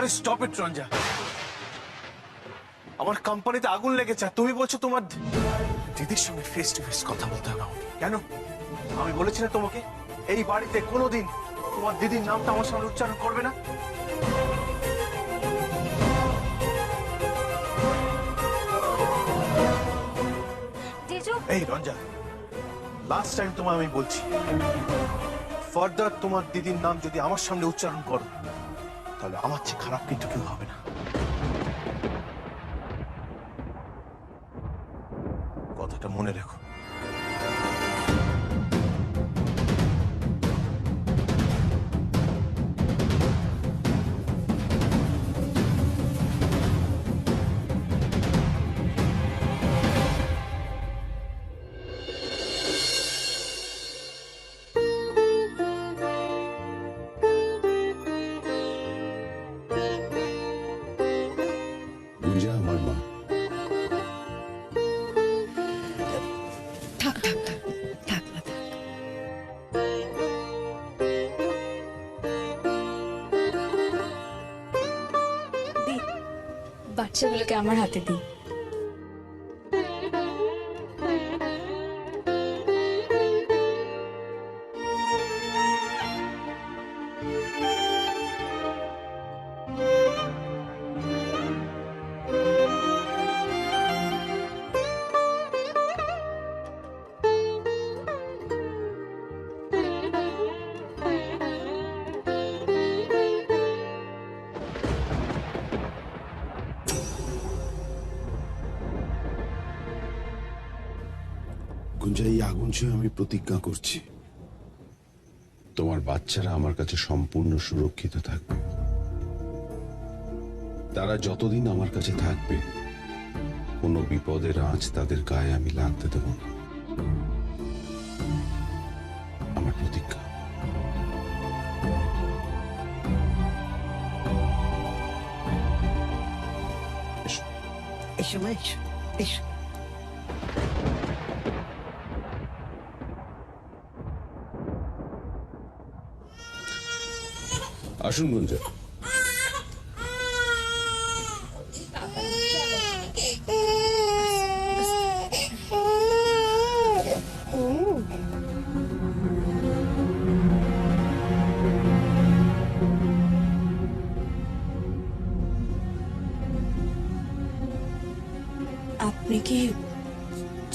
আরে stop it Ranja. আমার কোম্পানিতে আগুন লেগেছে আর তুমি বলছো তোমার দিদির সঙ্গে ফেস টু ফেস কথা বলতে হবে কেন? আমি বলেছি না তোমাকে এই বাড়িতে কোনোদিন তোমার দিদির নামটা আমার সামনে উচ্চারণ করবে না। এই রঞ্জা লাস্ট টাইম তোমায় আমি বলছি ফার্দার তোমার দিদির নাম যদি আমার সামনে উচ্চারণ করো তাহলে আমার চেয়ে খারাপ কিন্তু কেউ হবে না কথাটা মনে রেখো বাচ্চাগুলোকে আমার হাতে দিই। এই আগুন ছুঁয়ে আমি প্রতিজ্ঞা করছি। তোমার বাচ্চারা আমার কাছে সম্পূর্ণ সুরক্ষিত থাকবে। তারা যতদিন আমার কাছে থাকবে কোনো বিপদের আঁচ তাদের গায়ে আমি লাগতে দেব না। আমার প্রতিজ্ঞা। এসো। এসো এসো। এসো আসুন গুঞ্জা আপনি কি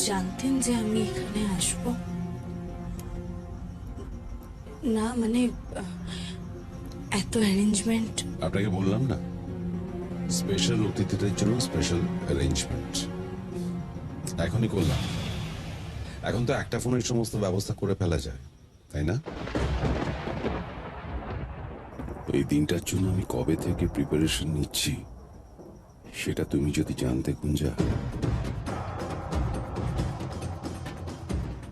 জানতেন যে আমি এখানে আসব না মানে আহ, এত অ্যারেঞ্জমেন্ট আপনাকে বললাম না। স্পেশাল অতিথিদের জন্য স্পেশাল অ্যারেঞ্জমেন্ট এখনই করলাম। এখন তো একটা ফোনের সমস্ত ব্যবস্থা করে ফেলা যায়, তাই না? এই দিনটার জন্য আমি কবে থেকে প্রিপারেশন নিচ্ছি, সেটা তুমি যদি জানতে গুঞ্জা।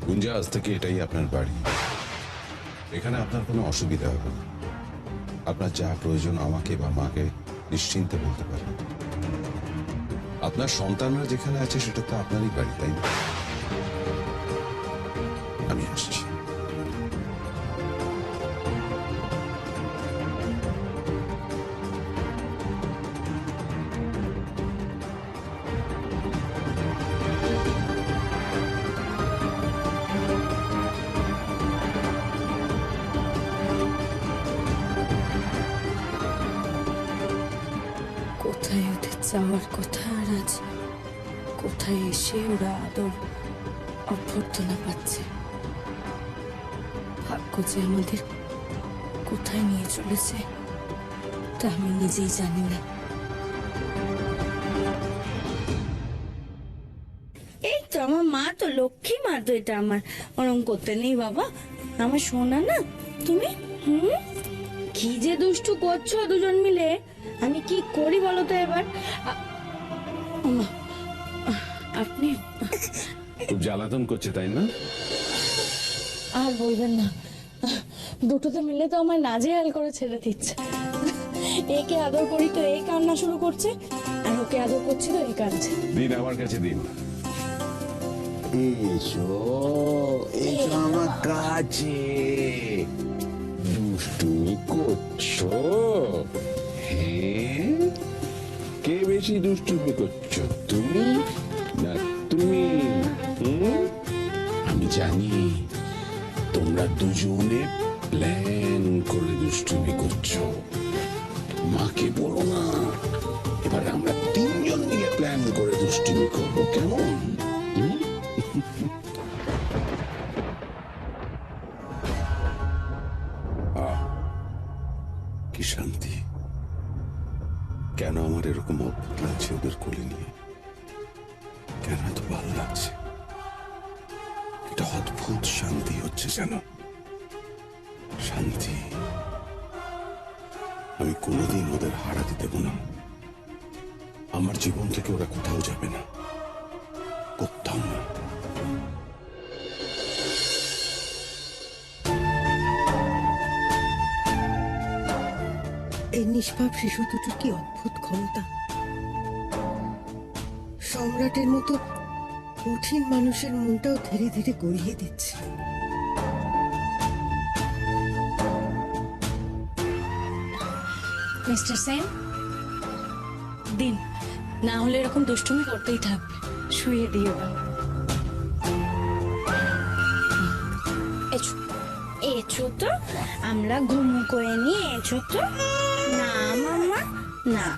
গুঞ্জা, আজ থেকে এটাই আপনার বাড়ি। এখানে আপনার কোনো অসুবিধা হবে না। আপনার যা প্রয়োজন আমাকে বা মাকে নিশ্চিন্তে বলতে পারেন। আপনার সন্তানরা যেখানে আছে সেটা তো আপনারই বাড়ি, তাই না? কোথায় ওদের যাওয়ার কথা আর আজ কোথায় এসে ওরা আদর অভ্যর্থনা পাচ্ছে ভাগ্য যে আমাদের কোথায় নিয়ে চলেছে তা আমি নিজেই জানি না এই তো আমার মা তো লক্ষ্মী মা তো এটা আমার ওরম করতে নেই বাবা আমার সোনা না তুমি হুম কি যে দুষ্টু করছ দুজন মিলে আমি কি করি বলো তো এবার? আপনি খুব জ্বালাতন করছে তাই না? আর বলবেন না। দুটোতে মিলে তো আমার নাজেহাল করে ছেড়ে দিচ্ছে। একে আদর করি তো এই কান্না শুরু করছে আর ওকে আদর করছি তো এই কাঁদছে। দিন আমার কাছে দিন। এসো এসো আমার কাছে। দুষ্টুমি করছ? কে বেশি দুষ্টুমি করছ? তুমি না তুমি? আমি জানি তোমরা দুজনে প্ল্যান করে দুষ্টুমি করছ। মাকে বলো না। এবার আমরা তিনজন মিলে প্ল্যান করে দুষ্টুমি করব, কেমন? কি শান্তি। কেন আমার এরকম অদ্ভুত লাগছে ওদের কোলে নিয়ে? কেন এত ভালো লাগছে? এটা অদ্ভুত শান্তি হচ্ছে যেন। শান্তি আমি কোনোদিন ওদের হারাতে দেব না। আমার জীবন থেকে ওরা কোথাও যাবে না। নিষ্পাপ শিশু দুটো কি অদ্ভুত ক্ষমতা? সম্রাটের মতো কঠিন মানুষের মনটাও ধীরে ধীরে গড়িয়ে দিচ্ছে। মিস্টার সেন দিন না হলে এরকম দুষ্টুমি করতেই থাকবে। শুয়ে দিয়ে দাও এছো এছো তো আমরা ঘুম করে নিয়ে এছো তো না।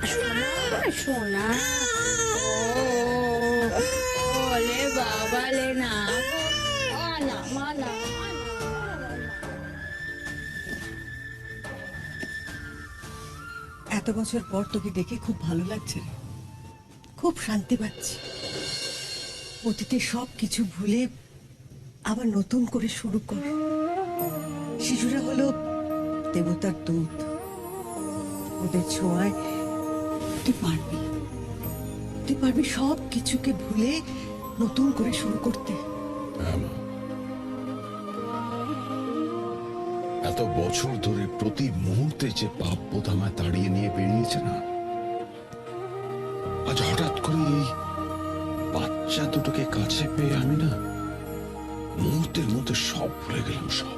এত বছর পর তোকে দেখে খুব ভালো লাগছে। খুব শান্তি পাচ্ছি। অতীতে সব কিছু ভুলে আবার নতুন করে শুরু কর। শিশুরা হলো দেবতার দূত। ওদের ছোঁয়ায় তুই পারবি তুই পারবি সব কিছুকে ভুলে নতুন করে শুরু করতে। হ্যাঁ, এত বছর ধরে প্রতি মুহূর্তে যে পাপ বোধ আমায় তাড়িয়ে নিয়ে বেরিয়েছে না আজ হঠাৎ করে এই বাচ্চা দুটোকে কাছে পেয়ে আমি না মুহূর্তের মধ্যে সব ভুলে গেলাম সব।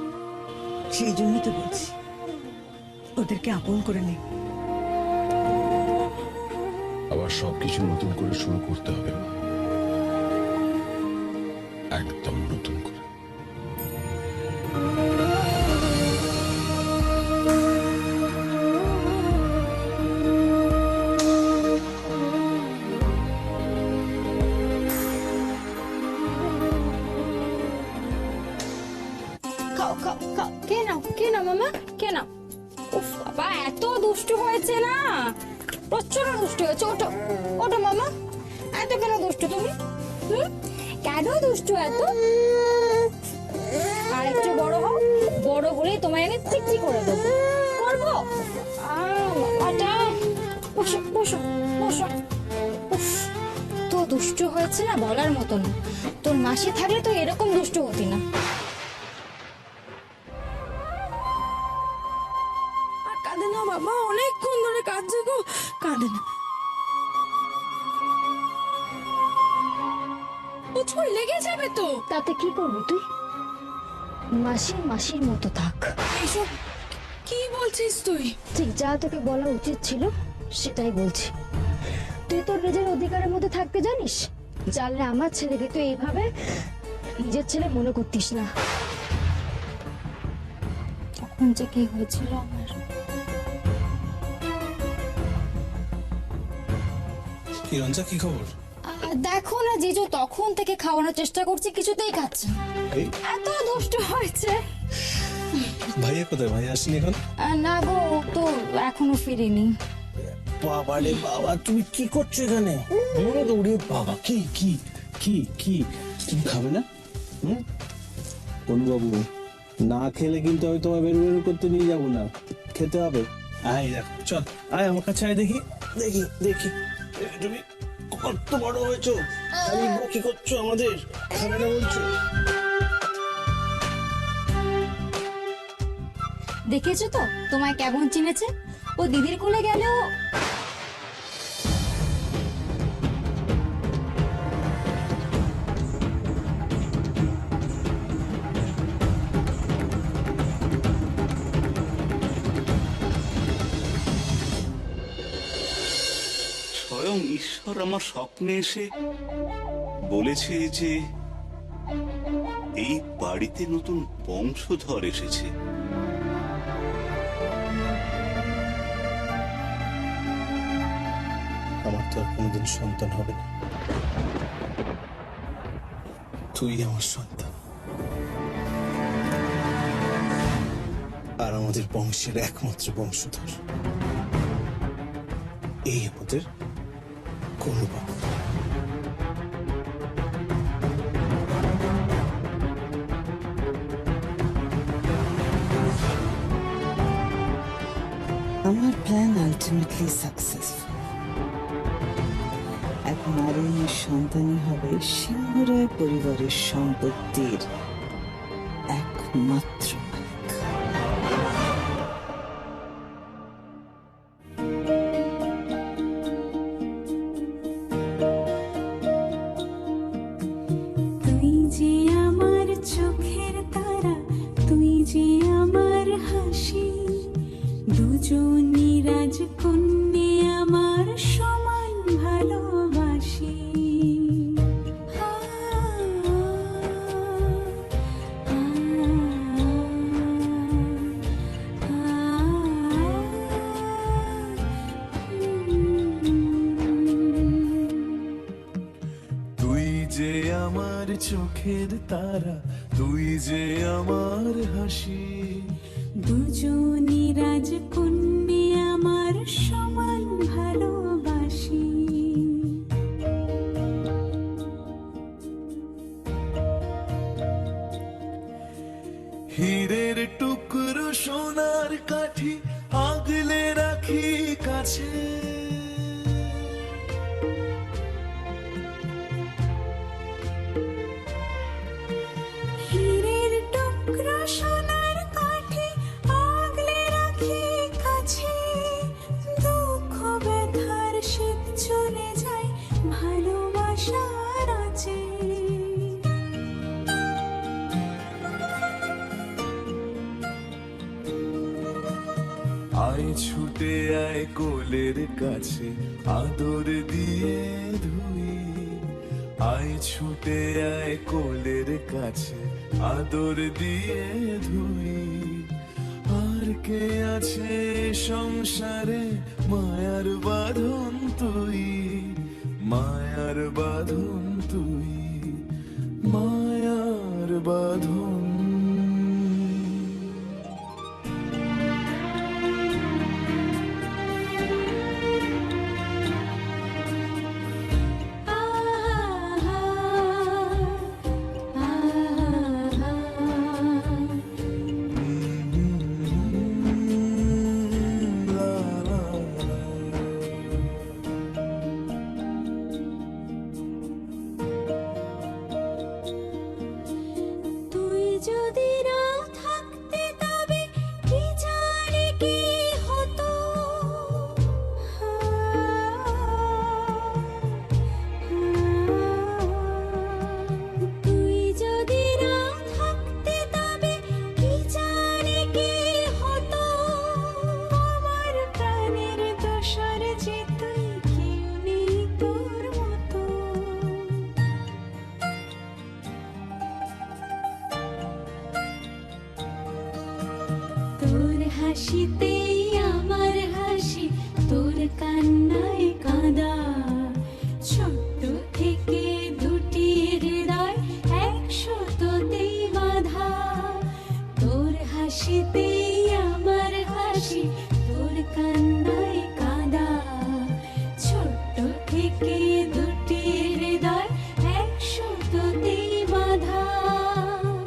সেই জন্যই তো বলছি ওদেরকে আপন করে নে। আবার সবকিছু নতুন করে শুরু করতে হবে মা। একদম নতুন করে। দুষ্টু এত? আর একটু বড় হও, বড় হলে তোমায় আমি চিকচি করে দেবো। করব? তো দুষ্টু হয়েছে না বলার তোর মাসি থাকলে তো এরকম দুষ্টু হতি না। আর কাঁদে না বাবা, অনেকক্ষণ ধরে কাঁদছে গো। কাঁদে না। ছুঁই লেগে যাবে তো। তাতে কি করবি তুই? মাসি মাসির মতো থাক। এইসব কি বলছিস তুই? ঠিক যা তোকে বলা উচিত ছিল সেটাই বলছি। তুই তোর নিজের অধিকারের মধ্যে থাকতে জানিস? জানলে আমার ছেলেকে তুই এইভাবে নিজের ছেলে মনে করতিস না। তখন যে কি হয়েছিল আমার? কি রঞ্জা কি খবর? দেখো না জিজু তখন থেকে খাওয়ানোর চেষ্টা করছি কিছুতেই খাচ্ছে না। এই? এত দুষ্ট হয়েছে। ভাইয়া কোথায়? ভাইয়া আসেনি এখন? আহ, না গো ও তো এখনও ফিরিনি। বাবা রে বাবা তুমি কি করছ এখানে? মনে তো উড়ে বাবা কি কি কি কি? তুমি খাবে না? হুম? বাবু না খেলে কিন্তু আমি তোমায় বের বের করতে নিয়ে যাব না। খেতে হবে। আয় দেখো চল আয় আমার কাছে আয় দেখি দেখি। দেখি দেখি। তুমি কত বড় হয়েছো? খালি কি করছ আমাদের? খাবে না বলছো? দেখেছ তো? তোমায় কেমন চিনেছে? ও দিদির কোলে গেলেও আমার স্বপ্নে এসে বলেছে যে এই বাড়িতে নতুন বংশধর এসেছে। আমার তো আর কোনোদিন সন্তান হবে না। তুই আমার সন্তান। আর আমাদের বংশের একমাত্র বংশধর। এই আমাদের কোনো বাবা আমার প্ল্যান আলটিমেটলি সাকসেসফুল আর এই সন্তানই হবে সিংহরায় পরিবারের সম্পত্তির একমাত্র আগলে রাখি কাছে ছুটে কোলের কাছে, আদর দিয়ে ধুই আয় ছুটে আয় কোলের কাছে, আদর দিয়ে ধুই আর কে আছে সংসারে মায়ার বাঁধন তুই? মায়ার বাঁধন তুই, মায়ার বাঁধন তোর হাসিতেই আমার হাসি, তোর কান্নায় কাঁদা। ছোট্ট থেকে দুটি হৃদয় একশততেই বাধা।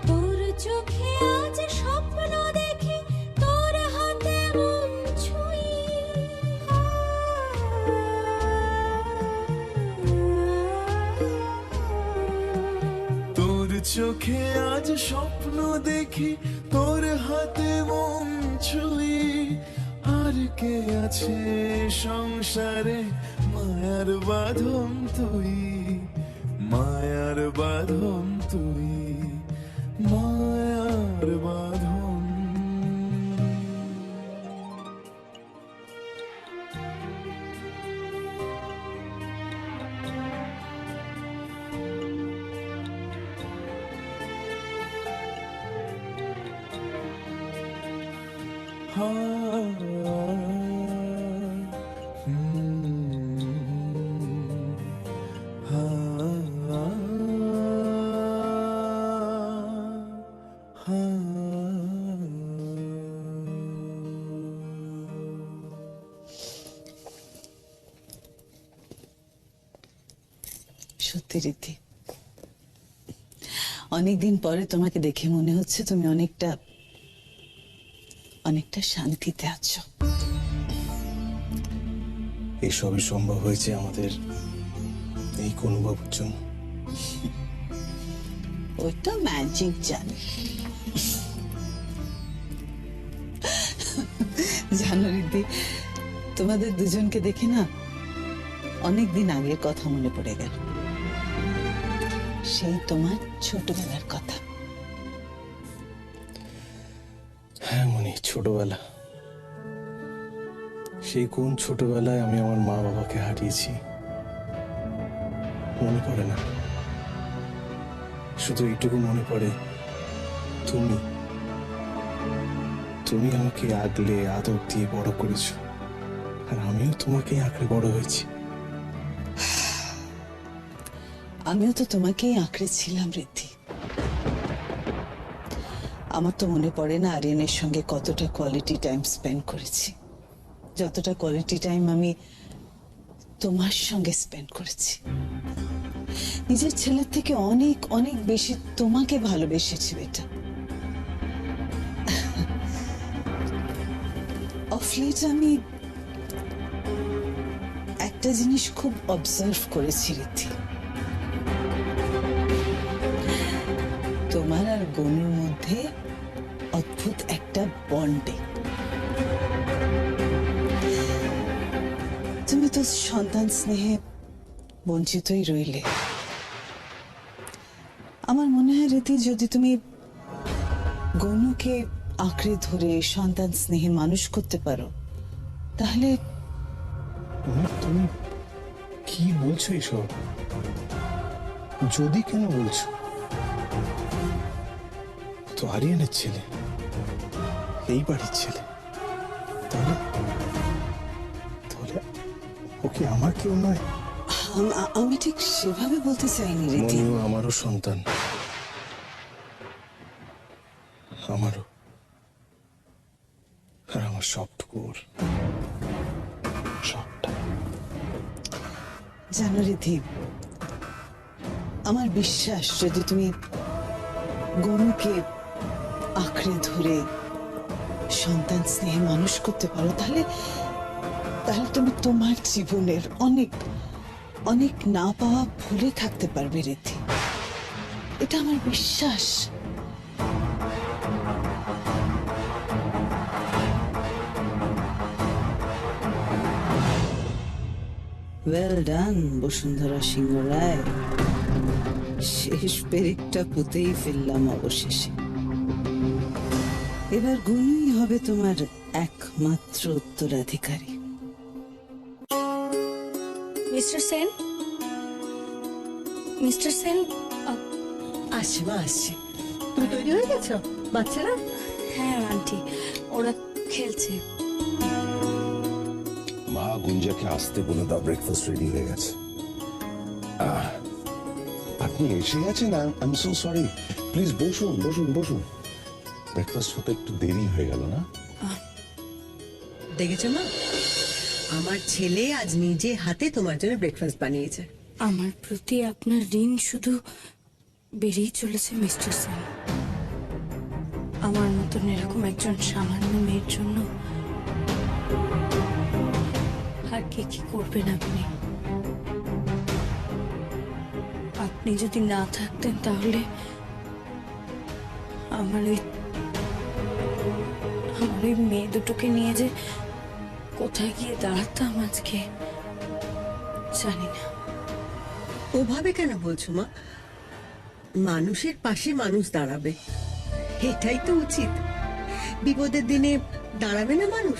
তোর চোখে আজ স্বপ্ন দেখি, তোর হাতে মন ছুঁই। তোর চোখে আজ স্বপ্ন দেখি তোর হাতে মন ছুলি, আর কে আছে সংসারে? মায়ার বাঁধন তুই, মায়ার বাঁধন তুই, মায়ার বাঁধন রীতি। অনেকদিন পরে তোমাকে দেখে মনে হচ্ছে তুমি অনেকটা অনেকটা শান্তিতে আছো। এইসবই সম্ভব হয়েছে আমাদের এই কোন বাবুর জন্য ওইটা ম্যাজিক জানে। জানো রীতি তোমাদের দুজনকে দেখে না অনেক দিন আগের কথা মনে পড়ে গেল। সেই তোমার ছোটবেলার কথা। হ্যাঁ মনি, ছোটবেলা। সেই কোন ছোটবেলায় আমি আমার মা বাবাকে হারিয়েছি? মনে পড়ে না। শুধু এইটুকু মনে পড়ে, তুমি। তুমি আমাকে আগলে আদর দিয়ে বড় করেছ। আর আমিও তোমাকে আঁকড়ে বড় হয়েছি। আমিও তো তোমাকেই আঁকড়ে ছিলাম রীতি আমার তো মনে পড়ে না আরিয়ানের সঙ্গে কতটা কোয়ালিটি টাইম স্পেন্ড করেছি। যতটা কোয়ালিটি টাইম আমি তোমার সঙ্গে স্পেন্ড করেছি। নিজের ছেলের থেকে অনেক অনেক বেশি তোমাকে ভালোবেসেছি, বেটা। অফ লেট আমি একটা জিনিস খুব অবজার্ভ করেছি রীতি গনুর মধ্যে অদ্ভুত একটা বন্ডে তুমি তো সন্তান স্নেহে বঞ্চিতই রইলে। আমার মনে হয় রীতি, যদি তুমি গনুকে আঁকড়ে ধরে সন্তান স্নেহে মানুষ করতে পারো, তাহলে তুমি কি বলছো এসব? যদি কেন বলছো? তো আরিয়ানের ছেলে। এই বাড়ির ছেলে। তাহলে? তাহলে ওকে আমার কেউ নয়? আমি ঠিক সেভাবে বলতে চাইনি রীতি মনিও আমারও সন্তান। আমারও। আর আমার সবটুকু ওর। সবটা। জানো রিধি আমার বিশ্বাস যদি তুমি গরুকে আঁকড়ে ধরে সন্তান স্নেহে মানুষ করতে পারো, তাহলে তাহলে তুমি তোমার জীবনের অনেক অনেক না পাওয়া ভুলে থাকতে পারবে রিধি এটা আমার বিশ্বাস। Well done Basundhara Singha Roy. শেষ পেরেকটা পুঁতেই ফেললাম অবশেষে। এবার গুণই হবে তোমার একমাত্র উত্তরাধিকারী। মিস্টার সেন? মিস্টার সেন আসছে মা আসছে। তুমি তৈরি হয়ে গেছো? বাচ্চারা? হ্যাঁ আন্টি ওরা খেলছে। মা গুঞ্জাকে আসতে বলে দাও ব্রেকফাস্ট রেডি হয়ে গেছে। আহ, আপনি এসে গেছেন I am so sorry please বসুন বসুন বসুন। ব্রেকফাস্ট হতে একটু দেরি হয়ে গেল না? দেখেছ মা? আমার ছেলে আজ নিজে হাতে তোমার জন্য ব্রেকফাস্ট বানিয়েছে। আমার প্রতি আপনার ঋণ শুধু বেড়েই চলেছে মিস্টার সেন আমার মতন এরকম একজন সামান্য মেয়ের জন্য আর কে কি করবেন আপনি? আপনি যদি না থাকতেন তাহলে আমার ওই আমার ওই মেয়ে দুটোকে নিয়ে যে কোথায় গিয়ে দাঁড়াতাম আজকে জানি না। ওভাবে কেন বলছো মা? মানুষের পাশে মানুষ দাঁড়াবে এটাই তো উচিত। বিপদের দিনে দাঁড়াবে না মানুষ?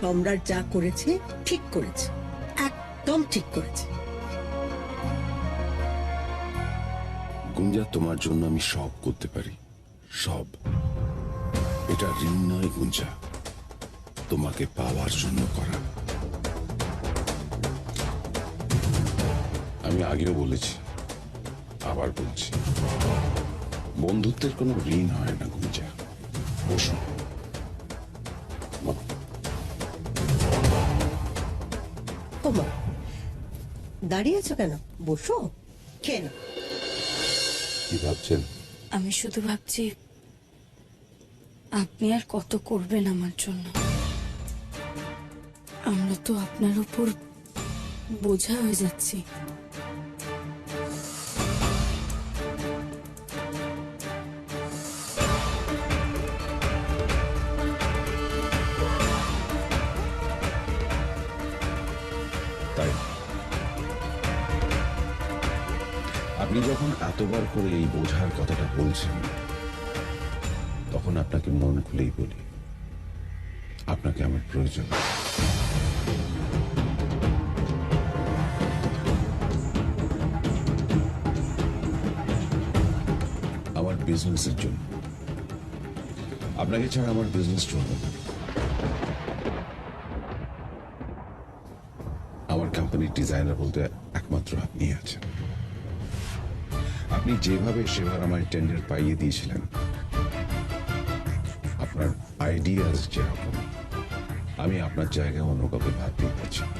সম্রাট যা করেছে ঠিক করেছে একদম ঠিক করেছে। গুঞ্জা তোমার জন্য আমি সব করতে পারি সব। এটা ঋণ নয় গুঞ্জা তোমাকে পাওয়ার জন্য করা। আমি আগেও বলেছি আবার বলছি। বন্ধুত্বের কোনো ঋণ হয় না গুঞ্জা বসুন দাঁড়িয়ে আছো কেন? বসো। কেন কি ভাবছেন? আমি শুধু ভাবছি আপনি আর কত করবেন আমার জন্য? আমরা তো আপনার উপর বোঝা হয়ে যাচ্ছি। আপনি যখন এতবার করে এই বোঝার কথাটা বলছেন তখন আপনাকে মন খুলেই বলি। আপনাকে আমার প্রয়োজন। আমার বিজনেসের জন্য। আপনাকে ছাড়া আমার বিজনেস চলবে না। আমার কোম্পানির ডিজাইনার বলতে একমাত্র আপনি আছেন। আপনি যেভাবে সেবার আমায় টেন্ডার পাইয়ে দিয়েছিলেন আইডিয়াস যেরকম আমি আপনার জায়গায় অন্য কাউকে ভাবতেই পারছি না।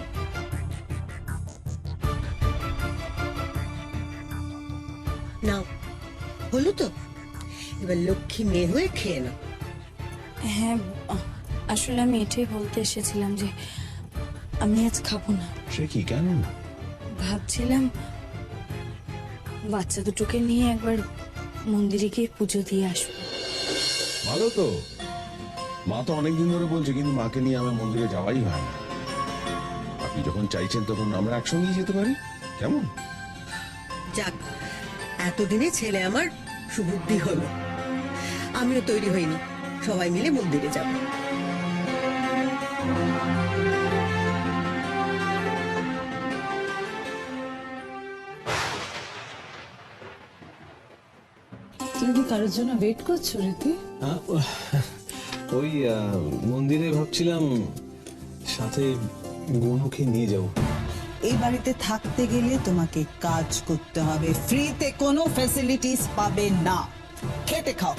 নাও হলো তো এবার লক্ষ্মী মেয়ে হয়ে খেয়ে নাও। হ্যাঁ আসলে আমি এটাই বলতে এসেছিলাম যে আমি আজ খাব না। সে কি কেন? ভাবছিলাম বাচ্চা দুটোকে নিয়ে একবার মন্দিরে গিয়ে পুজো দিয়ে আসব। ভালো তো। মা তো অনেকদিন ধরে বলছে কিন্তু মাকে নিয়ে আমার মন্দিরে যাওয়াই হয় না। আপনি যখন চাইছেন তখন আমরা একসঙ্গেই যেতে পারি। কেমন? যাক এতদিনে ছেলে আমার সুবুদ্ধি হলো। আমিও তৈরি হইনি সবাই মিলে মন্দিরে যাব। তুমি কি কারোর জন্য ওয়েট করছ রীতি? হ্যাঁ, ওই মন্দিরে ভাবছিলাম সাথে গনুকে নিয়ে যাব। এই বাড়িতে থাকতে গেলে তোমাকে কাজ করতে হবে। ফ্রিতে কোনো ফ্যাসিলিটিস পাবে না। খেতে খাও।